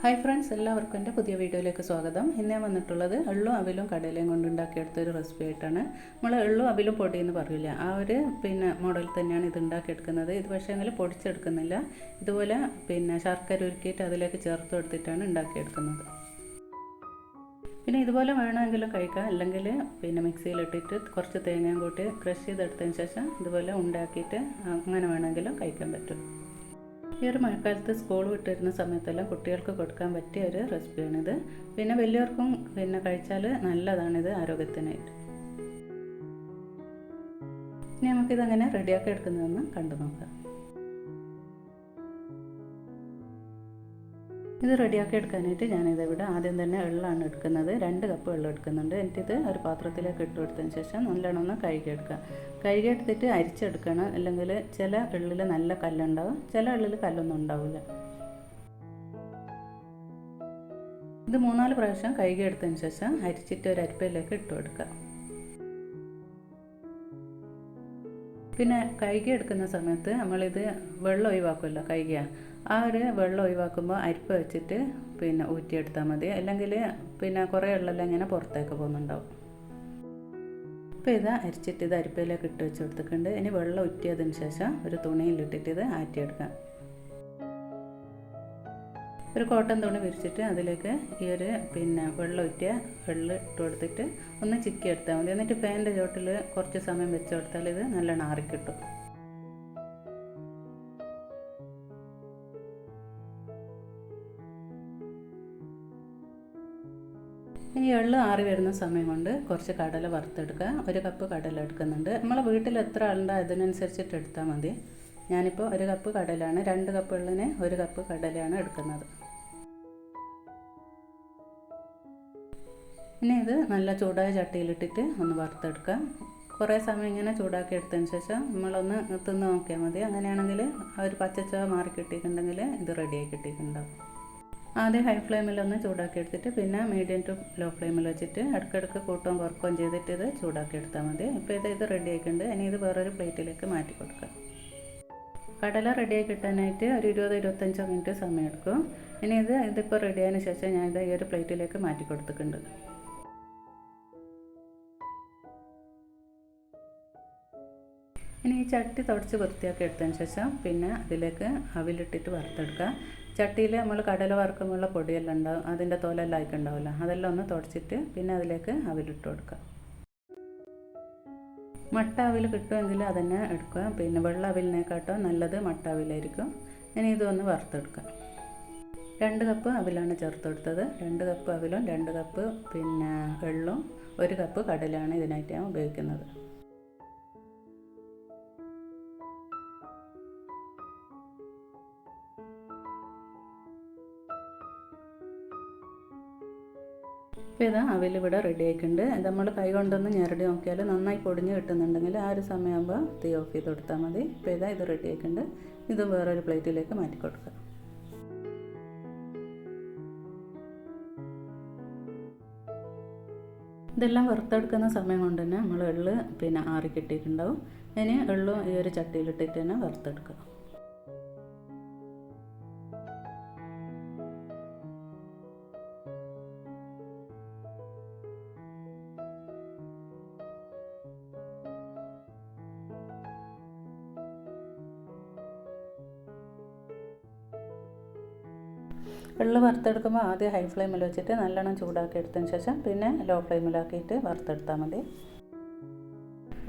Hi friends എല്ലാവർക്കും എന്റെ പുതിയ വീഡിയോയിലേക്ക് സ്വാഗതം. ഇന്ന് ഞാൻ വന്നിട്ടുള്ളത് എള്ളും അവിലും കടലയും കൊണ്ടുണ്ടാക്കിയെടുത്ത ഒരു റെസിപ്പി ആയിട്ടാണ്. നമ്മൾ എള്ളും അവിലും പൊടി എന്ന് പറയില്ല ആ ഒരു പിന്നെ മോഡൽ തന്നെയാണ് ഇത് ഉണ്ടാക്കിയെടുക്കുന്നത്. ഇത് പക്ഷേ അങ്ങനെ പൊടിച്ചെടുക്കുന്നില്ല. ഇതുപോലെ പിന്നെ ശർക്കര ഉരുക്കിയിട്ട് അതിലേക്ക് ചേർത്ത് കൊടുത്തിട്ടാണ് ഉണ്ടാക്കിയെടുക്കുന്നത്. പിന്നെ ഇതുപോലെ വേണമെങ്കിലും കഴിക്കാം. അല്ലെങ്കിൽ പിന്നെ മിക്സിയിലിട്ടിട്ട് കുറച്ച് തേങ്ങയും കൂട്ടി ക്രഷ് ചെയ്തെടുത്തതിന് ശേഷം ഇതുപോലെ ഉണ്ടാക്കിയിട്ട് അങ്ങനെ വേണമെങ്കിലും കഴിക്കാൻ പറ്റും. ഈ ഒരു മഴക്കാലത്ത് സ്കൂൾ വിട്ടിരുന്ന സമയത്തെല്ലാം കുട്ടികൾക്ക് കൊടുക്കാൻ പറ്റിയ ഒരു റെസിപ്പിയാണിത് പിന്നെ വലിയവർക്കും പിന്നെ കഴിച്ചാൽ നല്ലതാണിത് ആരോഗ്യത്തിനായിട്ട്. ഇനി നമുക്കിതങ്ങനെ റെഡിയാക്കി എടുക്കുന്നതെന്ന് കണ്ടു നോക്കാം. ഇത് റെഡിയാക്കി എടുക്കാനായിട്ട് ഞാനിത് ഇവിടെ ആദ്യം തന്നെ വെള്ളമാണ് എടുക്കുന്നത്. രണ്ട് കപ്പ് വെള്ളം എടുക്കുന്നുണ്ട്. എനിക്കിത് ഒരു പാത്രത്തിലേക്ക് ഇട്ട് കൊടുത്തതിന് ശേഷം നല്ലോണം ഒന്ന് കഴുകിയെടുക്കുക കഴുകിയെടുത്തിട്ട് അരിച്ചെടുക്കണം. അല്ലെങ്കിൽ ചില എള്ളിൽ നല്ല കല്ലുണ്ടാവും ചില എള്ളിൽ കല്ലൊന്നും ഉണ്ടാവില്ല. ഇത് മൂന്നാൽ പ്രാവശ്യം കഴുകിയെടുത്തതിന് ശേഷം അരിച്ചിട്ട് ഒരു അരിപ്പയിലേക്ക് ഇട്ട് കൊടുക്കുക. പിന്നെ കഴുകി എടുക്കുന്ന സമയത്ത് നമ്മളിത് വെള്ളം ഒഴിവാക്കുമല്ലോ കഴുകിയ ആ ഒരു വെള്ളം ഒഴിവാക്കുമ്പോൾ അരിപ്പ് വെച്ചിട്ട് പിന്നെ ഊറ്റിയെടുത്താൽ മതി. അല്ലെങ്കിൽ പിന്നെ കുറേ വെള്ളമെല്ലാം ഇങ്ങനെ പുറത്തേക്ക് പോകുന്നുണ്ടാവും. അപ്പോൾ ഇത് അരിച്ചിട്ട് ഇത് അരിപ്പയിലേക്ക് ഇട്ട് വെച്ച് കൊടുത്തിട്ടുണ്ട്. ഇനി വെള്ളം ഉറ്റിയതിന് ശേഷം ഒരു തുണിയിലിട്ടിട്ട് ഇത് ആറ്റിയെടുക്കാം. ഒരു കോട്ടൺ തുണി വിരിച്ചിട്ട് അതിലേക്ക് ഈ ഒരു പിന്നെ വെള്ളം ഉറ്റിയ വെള്ളം ഇട്ട് കൊടുത്തിട്ട് ഒന്ന് ചിക്കി എടുത്താൽ മതി. എന്നിട്ട് ഫാനിന്റെ ചോട്ടിൽ കുറച്ച് സമയം വെച്ച് കൊടുത്താൽ ഇത് നല്ലോണം ആറിക്കിട്ടും. ഇനി എള്ള് ആറി വരുന്ന സമയം കൊണ്ട് കുറച്ച് കടല വറുത്തെടുക്കുക. ഒരു കപ്പ് കടല എടുക്കുന്നുണ്ട്. നമ്മളെ വീട്ടിൽ എത്ര ആളുണ്ടോ അതിനനുസരിച്ചിട്ട് എടുത്താൽ മതി. ഞാനിപ്പോൾ ഒരു കപ്പ് കടലാണ്. രണ്ട് കപ്പ് എള്ളിന് ഒരു കപ്പ് കടലയാണ് എടുക്കുന്നത്. ഇനി ഇത് നല്ല ചൂടായ ചട്ടിയിലിട്ടിട്ട് ഒന്ന് വറുത്തെടുക്കുക. കുറേ സമയം ഇങ്ങനെ ചൂടാക്കി എടുത്തതിന് ശേഷം നമ്മളൊന്ന് തിന്ന് നോക്കിയാൽ മതി. അങ്ങനെയാണെങ്കിൽ ആ ഒരു പച്ചച്ചവ മാറി കിട്ടിയിട്ടുണ്ടെങ്കിൽ ഇത് റെഡിയായി കിട്ടിയിട്ടുണ്ടാവും. ആദ്യം ഹൈ ഫ്ലെയിമിലൊന്ന് ചൂടാക്കി എടുത്തിട്ട് പിന്നെ മീഡിയം ടു ലോ ഫ്ലെയിമിൽ വെച്ചിട്ട് ഇടയ്ക്കിടയ്ക്ക് കൂട്ടവും കുറക്കുകയും ചെയ്തിട്ട് ഇത് ചൂടാക്കി എടുത്താൽ മതി. ഇപ്പോൾ ഇത് ഇത് റെഡി ആയിട്ടുണ്ട്. ഇനി ഇത് വേറൊരു പ്ലേറ്റിലേക്ക് മാറ്റി കൊടുക്കാം. കടല റെഡിയായി കിട്ടാനായിട്ട് ഒരു ഇരുപത് ഇരുപത്തഞ്ചോ മിനിറ്റ് സമയം എടുക്കും ഇനി ഇത് ഇതിപ്പോൾ റെഡിയായതിനു ശേഷം ഞാൻ ഇത് ഈ ഒരു പ്ലേറ്റിലേക്ക് മാറ്റി കൊടുത്തിട്ടുണ്ട്. ഇനി ഈ ചട്ടി തുടച്ച് വൃത്തിയാക്കി എടുത്തതിന് ശേഷം പിന്നെ അതിലേക്ക് അവിലിട്ടിട്ട് വറുത്തെടുക്കുക. ചട്ടിയിൽ നമ്മൾ കടല വറുക്കുമ്പോഴുള്ള പൊടിയെല്ലാം ഉണ്ടാവും. അതിന്റെ തോലെല്ലാം ആയിക്കുണ്ടാവില്ല അതെല്ലാം ഒന്ന് തുടച്ചിട്ട് പിന്നെ അതിലേക്ക് അവിലിട്ട് കൊടുക്കുക. മട്ട അവിൽ കിട്ടുമെങ്കിൽ അതന്നെ എടുക്കുക. പിന്നെ വെള്ള അവിലിനെക്കാട്ടും നല്ലത് മട്ട അവിലായിരിക്കും. ഇനി ഇതൊന്ന് വറുത്തെടുക്കുക. രണ്ട് കപ്പ് അവിലാണ് ചേർത്ത് കൊടുത്തത്. രണ്ട് കപ്പ് അവിലും രണ്ട് കപ്പ് പിന്നെ വെള്ളവും ഒരു കപ്പ് കടലാണ് ഇതിനായിട്ട് ഞാൻ ഉപയോഗിക്കുന്നത്. ഇപ്പോൾ ഇതാ അവിലിവിടെ റെഡി ആയിട്ടുണ്ട് നമ്മൾ കൈ കൊണ്ടൊന്ന് ഞെരടി നോക്കിയാൽ നന്നായി പൊടിഞ്ഞ് കിട്ടുന്നുണ്ടെങ്കിൽ ആ ഒരു സമയമാകുമ്പോൾ തീ ഓഫ് ചെയ്ത് കൊടുത്താൽ മതി. ഇപ്പോൾ ഇതാ ഇത് റെഡി ആയിട്ടുണ്ട് ഇത് വേറൊരു പ്ലേറ്റിലേക്ക് മാറ്റി കൊടുക്കുക ഇതെല്ലാം വറുത്തെടുക്കുന്ന സമയം കൊണ്ട് തന്നെ നമ്മൾ എള്ള് പിന്നെ ആറി കിട്ടിയിട്ടുണ്ടാവും ഇനി എള്ളും ഈ ഒരു ചട്ടിയിലിട്ടിട്ട് തന്നെ വറുത്തെടുക്കുക വെള്ളം വറുത്തെടുക്കുമ്പോൾ ആദ്യം ഹൈ ഫ്ലെയിമിൽ വെച്ചിട്ട് നല്ലോണം ചൂടാക്കി എടുത്തതിന് ശേഷം പിന്നെ ലോ ഫ്ലെയിമിലാക്കിയിട്ട് വറുത്തെടുത്താൽ മതി.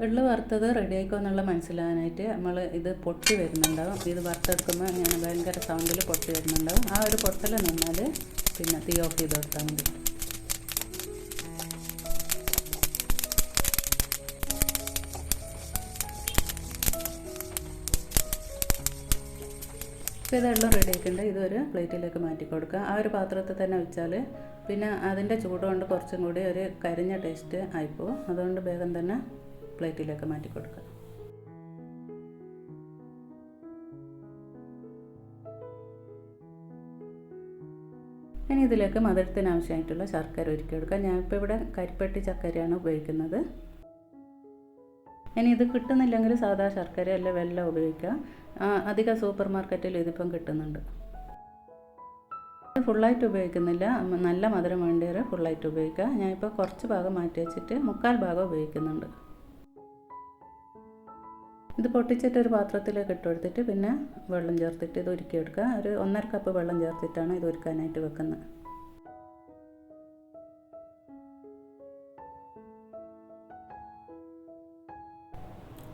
വെള്ളം വറുത്തത് റെഡി ആയിക്കോ എന്നുള്ള മനസ്സിലാകാനായിട്ട് നമ്മൾ ഇത് പൊട്ടി വരുന്നുണ്ടാവും. ഇത് വറുത്തെടുക്കുമ്പോൾ ഞാൻ ഭയങ്കര സൗണ്ടിൽ പൊട്ടി വരുന്നുണ്ടാവും. ആ ഒരു പൊട്ടൽ നിന്നാൽ പിന്നെ തീ ഓഫ് ചെയ്ത് കൊടുത്താൽ മതി. ഇപ്പോൾ ഇതെല്ലാം റെഡി ആയിട്ടുണ്ട് ഇതൊരു പ്ലേറ്റിലേക്ക് മാറ്റി കൊടുക്കുക. ആ ഒരു പാത്രത്തിൽ തന്നെ വെച്ചാൽ പിന്നെ അതിന്റെ ചൂടുകൊണ്ട് കുറച്ചും കൂടി ഒരു കരിഞ്ഞ ടേസ്റ്റ് ആയിപ്പോവും. അതുകൊണ്ട് വേഗം തന്നെ പ്ലേറ്റിലേക്ക് മാറ്റി കൊടുക്കുക. ഇനി ഇതിലേക്ക് മധുരത്തിന് ആവശ്യമായിട്ടുള്ള ശർക്കര ഒരുക്കി കൊടുക്കുക. ഞാനിപ്പോൾ ഇവിടെ കരിപ്പെട്ടി ചക്കരയാണ് ഉപയോഗിക്കുന്നത്. ഇനി ഇത് കിട്ടുന്നില്ലെങ്കിൽ സാധാ ശർക്കര അല്ല വെല്ലം ഉപയോഗിക്കുക. അധികം സൂപ്പർ മാർക്കറ്റിൽ ഇതിപ്പം കിട്ടുന്നുണ്ട്. ഫുള്ളായിട്ട് ഉപയോഗിക്കുന്നില്ല. നല്ല മധുരം വേണ്ടിയവർ ഫുള്ളായിട്ട് ഉപയോഗിക്കുക. ഞാനിപ്പോൾ കുറച്ച് ഭാഗം മാറ്റി വെച്ചിട്ട് മുക്കാൽ ഭാഗം ഉപയോഗിക്കുന്നുണ്ട്. ഇത് പൊട്ടിച്ചിട്ട് ഒരു പാത്രത്തിലേക്ക് ഇട്ട് കൊടുത്തിട്ട് പിന്നെ വെള്ളം ചേർത്തിട്ട് ഇത് ഉരുക്കിയെടുക്കുക ഒരു ഒന്നര കപ്പ് വെള്ളം ചേർത്തിട്ടാണ് ഇത് ഉരുക്കാനായിട്ട് വെക്കുന്നത്.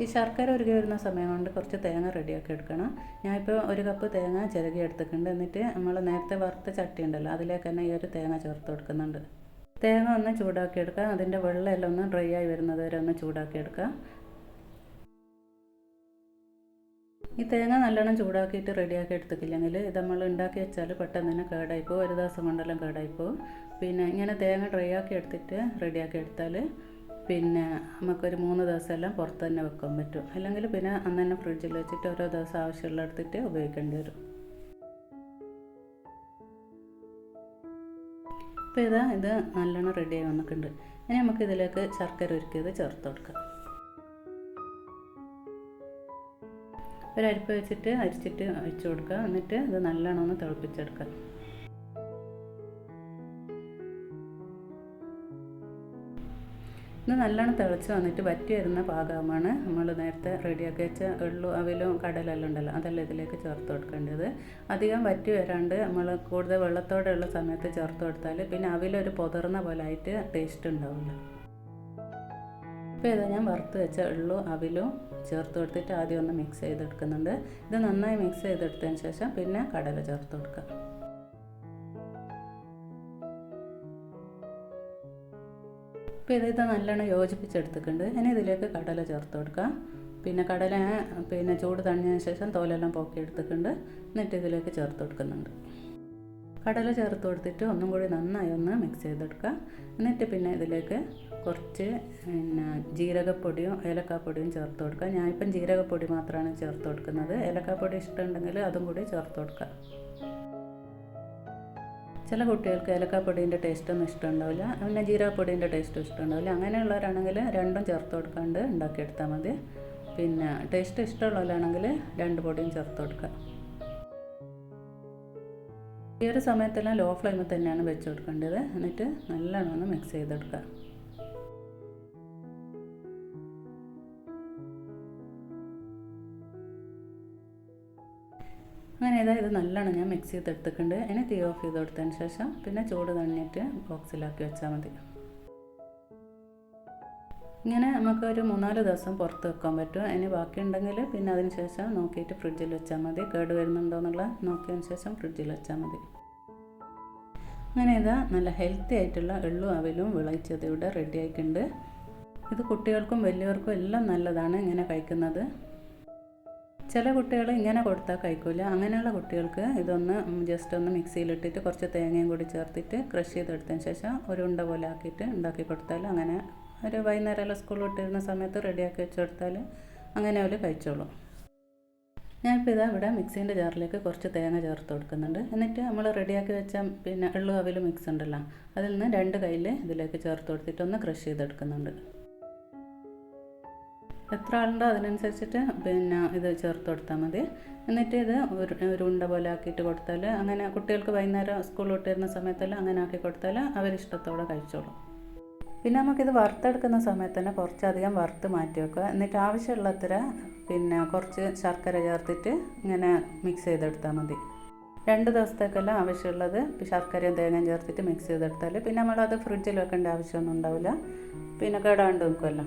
ഈ ശർക്കര ഉരുകി വരുന്ന സമയം കൊണ്ട് കുറച്ച് തേങ്ങ റെഡിയാക്കി എടുക്കണം. ഞാനിപ്പോൾ ഒരു കപ്പ് തേങ്ങ ചിരകി എടുത്തിട്ടുണ്ട്. എന്നിട്ട് നമ്മൾ നേരത്തെ വറുത്ത ചട്ടി ഉണ്ടല്ലോ അതിലേക്ക് തന്നെ ഈ ഒരു തേങ്ങ ചേർത്ത് കൊടുക്കുന്നുണ്ട്. തേങ്ങ ഒന്ന് ചൂടാക്കി എടുക്കുക അതിന്റെ വെള്ളമെല്ലാം ഒന്ന് ഡ്രൈ ആയി വരുന്നത് വരെ ഒന്ന് ചൂടാക്കി എടുക്കുക ഈ തേങ്ങ നല്ലോണം ചൂടാക്കിയിട്ട് റെഡിയാക്കി എടുത്തിട്ടില്ലെങ്കിൽ ഇത് നമ്മൾ ഉണ്ടാക്കി വെച്ചാൽ പെട്ടെന്ന് തന്നെ കേടായിപ്പോൾ ഒരു ദിവസം കൊണ്ടെല്ലാം കേടായിപ്പോൾ പിന്നെ ഇങ്ങനെ തേങ്ങ ഡ്രൈ ആക്കി എടുത്തിട്ട് റെഡിയാക്കി എടുത്താൽ പിന്നെ നമുക്കൊരു മൂന്ന് ദിവസമെല്ലാം പുറത്ത് തന്നെ വെക്കാൻ പറ്റും. അല്ലെങ്കിൽ പിന്നെ അന്ന് തന്നെ ഫ്രിഡ്ജിൽ വെച്ചിട്ട് ഓരോ ദിവസം ആവശ്യമുള്ള എടുത്തിട്ട് ഉപയോഗിക്കേണ്ടി വരും. ഇപ്പോൾ ഇതാ ഇത് നല്ലോണം റെഡിയായി വന്നിട്ടുണ്ട്. ഇനി നമുക്ക് ഇതിലേക്ക് ശർക്കര ഒരുക്കിയത് ചേർത്ത് കൊടുക്കാം. ഒരു അരിപ്പ വെച്ചിട്ട് അരിച്ചിട്ട് ഒഴിച്ച് കൊടുക്കുക. എന്നിട്ട് ഇത് നല്ലോണം ഒന്ന് തിളപ്പിച്ചെടുക്കുക. ഇത് നല്ലോണം തിളച്ച് വന്നിട്ട് വറ്റി വരുന്ന പാകമാണ്. നമ്മൾ നേരത്തെ റെഡിയാക്കി വെച്ച എള്ളു അവലും കടലെല്ലാം ഉണ്ടല്ലോ അതെല്ലാം ഇതിലേക്ക് ചേർത്ത് കൊടുക്കേണ്ടത്. അധികം വറ്റി വരാണ്ട് നമ്മൾ കൂടുതൽ വെള്ളത്തോടെയുള്ള സമയത്ത് ചേർത്ത് കൊടുത്താൽ പിന്നെ അവിലൊരു പൊതർന്ന പോലെ ആയിട്ട് ടേസ്റ്റ് ഉണ്ടാവില്ല ഇപ്പോൾ ഇതാ ഞാൻ വറുത്ത് വെച്ച എള്ളു അവിലും ചേർത്ത് കൊടുത്തിട്ട് ആദ്യം ഒന്ന് മിക്സ് ചെയ്തെടുക്കുന്നുണ്ട്. ഇത് നന്നായി മിക്സ് ചെയ്തെടുത്തതിന് ശേഷം പിന്നെ കടല ചേർത്ത് കൊടുക്കുക. ഇപ്പോൾ ഇത് ഇത് നല്ലോണം യോജിപ്പിച്ചെടുത്തിട്ടുണ്ട്. ഇനി ഇതിലേക്ക് കടല ചേർത്ത് കൊടുക്കാം. പിന്നെ കടല പിന്നെ ചൂട് തണിഞ്ഞതിന് ശേഷം തോലെല്ലാം പോക്കി എടുത്തിട്ടുണ്ട്. എന്നിട്ട് ഇതിലേക്ക് ചേർത്ത് കൊടുക്കുന്നുണ്ട്. കടല ചേർത്ത് കൊടുത്തിട്ട് ഒന്നും കൂടി നന്നായി ഒന്ന് മിക്സ് ചെയ്തെടുക്കുക. എന്നിട്ട് പിന്നെ ഇതിലേക്ക് കുറച്ച് പിന്നെ ജീരകപ്പൊടിയും ഏലക്കാപ്പൊടിയും ചേർത്ത് കൊടുക്കുക. ഞാനിപ്പം ജീരകപ്പൊടി മാത്രമാണ് ചേർത്ത് കൊടുക്കുന്നത്. ഏലക്കാപ്പൊടി ഇഷ്ടമുണ്ടെങ്കിൽ അതും കൂടി ചേർത്ത് കൊടുക്കുക. ചില കുട്ടികൾക്ക് ഏലക്കാപ്പൊടീന്റെ ടേസ്റ്റൊന്നും ഇഷ്ടമുണ്ടാവില്ല. പിന്നെ ജീരാപ്പൊടീന്റെ ടേസ്റ്റും ഇഷ്ടമുണ്ടാവില്ല. അങ്ങനെയുള്ളവരാണെങ്കിൽ രണ്ടും ചേർത്ത് കൊടുക്കാണ്ട് ഉണ്ടാക്കിയെടുത്താൽ മതി. പിന്നെ ടേസ്റ്റ് ഇഷ്ടമുള്ളവരാണെങ്കിൽ രണ്ട് പൊടിയും ചേർത്ത് കൊടുക്കുക. ഈ ഒരു സമയത്തെല്ലാം ലോ ഫ്ലെയിമിൽ തന്നെയാണ് വെച്ച് കൊടുക്കേണ്ടത്. എന്നിട്ട് നല്ലോണം ഒന്ന് മിക്സ് ചെയ്തെടുക്കുക. അങ്ങനെ ഇതാ ഇത് നല്ലോണം ഞാൻ മിക്സ് ചെയ്തെടുത്തിട്ടുണ്ട്. അതിനെ തീ ഓഫ് ചെയ്ത് കൊടുത്തതിന് ശേഷം പിന്നെ ചൂട് തണിഞ്ഞിട്ട് ബോക്സിലാക്കി വെച്ചാൽ മതി. ഇങ്ങനെ നമുക്ക് ഒരു മൂന്നാൽ ദിവസം പുറത്ത് വെക്കാൻ പറ്റും. ഇനി ബാക്കിയുണ്ടെങ്കിൽ പിന്നെ അതിന് ശേഷം നോക്കിയിട്ട് ഫ്രിഡ്ജിൽ വെച്ചാൽ മതി. കേട് വരുന്നുണ്ടോ എന്നുള്ള നോക്കിയതിന് ശേഷം ഫ്രിഡ്ജിൽ വെച്ചാൽ മതി. അങ്ങനെ ഇതാ നല്ല ഹെൽത്തി ആയിട്ടുള്ള എള്ളും അവലും വിളയിച്ചത് ഇവിടെ റെഡി ആയിട്ടുണ്ട്. ഇത് കുട്ടികൾക്കും വലിയവർക്കും എല്ലാം നല്ലതാണ് ഇങ്ങനെ കഴിക്കുന്നത്. ചില കുട്ടികൾ ഇങ്ങനെ കൊടുത്താൽ കഴിക്കില്ല അങ്ങനെയുള്ള കുട്ടികൾക്ക് ഇതൊന്ന് ജസ്റ്റ് ഒന്ന് മിക്സിയിലിട്ടിട്ട് കുറച്ച് തേങ്ങയും കൂടി ചേർത്തിട്ട് ക്രഷ് ചെയ്തെടുത്തതിന് ശേഷം ഒരു ഉണ്ട പോലെ ആക്കിയിട്ട് ഉണ്ടാക്കി കൊടുത്താൽ അങ്ങനെ ഒരു വൈകുന്നേരമെല്ലാം സ്കൂൾ വിട്ടിരുന്ന സമയത്ത് റെഡിയാക്കി വെച്ച് കൊടുത്താൽ അങ്ങനെ അവർ കഴിച്ചോളും. ഞാനിപ്പോൾ ഇതാ ഇവിടെ മിക്സീന്റെ ജാറിലേക്ക് കുറച്ച് തേങ്ങ ചേർത്ത് കൊടുക്കുന്നുണ്ട്. എന്നിട്ട് നമ്മൾ റെഡിയാക്കി വെച്ച പിന്നെ എള്ളു അവിൽ മിക്സ് ഉണ്ടല്ലോ. അതിൽ നിന്ന് രണ്ട് കയ്യിൽ ഇതിലേക്ക് ചേർത്ത് കൊടുത്തിട്ട് ഒന്ന് ക്രഷ് ചെയ്തെടുക്കുന്നുണ്ട്. എത്ര ആളുണ്ടോ അതിനനുസരിച്ചിട്ട് പിന്നെ ഇത് ചേർത്ത് കൊടുത്താൽ മതി. എന്നിട്ട് ഇത് ഒരു ഒരു ഉണ്ട പോലെ ആക്കിയിട്ട് കൊടുത്താൽ അങ്ങനെ കുട്ടികൾക്ക് വൈകുന്നേരം സ്കൂൾ വിട്ട് വരുന്ന സമയത്തെല്ലാം അങ്ങനെ ആക്കി കൊടുത്താൽ അവരിഷ്ടത്തോടെ കഴിച്ചോളും. പിന്നെ നമുക്കിത് വറുത്തെടുക്കുന്ന സമയത്ത് തന്നെ കുറച്ചധികം വറുത്ത് മാറ്റി വെക്കുക. എന്നിട്ട് ആവശ്യമുള്ളത്ര പിന്നെ കുറച്ച് ശർക്കര ചേർത്തിട്ട് ഇങ്ങനെ മിക്സ് ചെയ്തെടുത്താൽ മതി. രണ്ട് ദിവസത്തേക്കെല്ലാം ആവശ്യമുള്ളത് ശർക്കരയും തേങ്ങയും ചേർത്തിട്ട് മിക്സ് ചെയ്തെടുത്താൽ പിന്നെ നമ്മളത് ഫ്രിഡ്ജിൽ വെക്കേണ്ട ആവശ്യമൊന്നും ഉണ്ടാവില്ല. പിന്നെ കേടാണ്ട് നിൽക്കുമല്ലോ.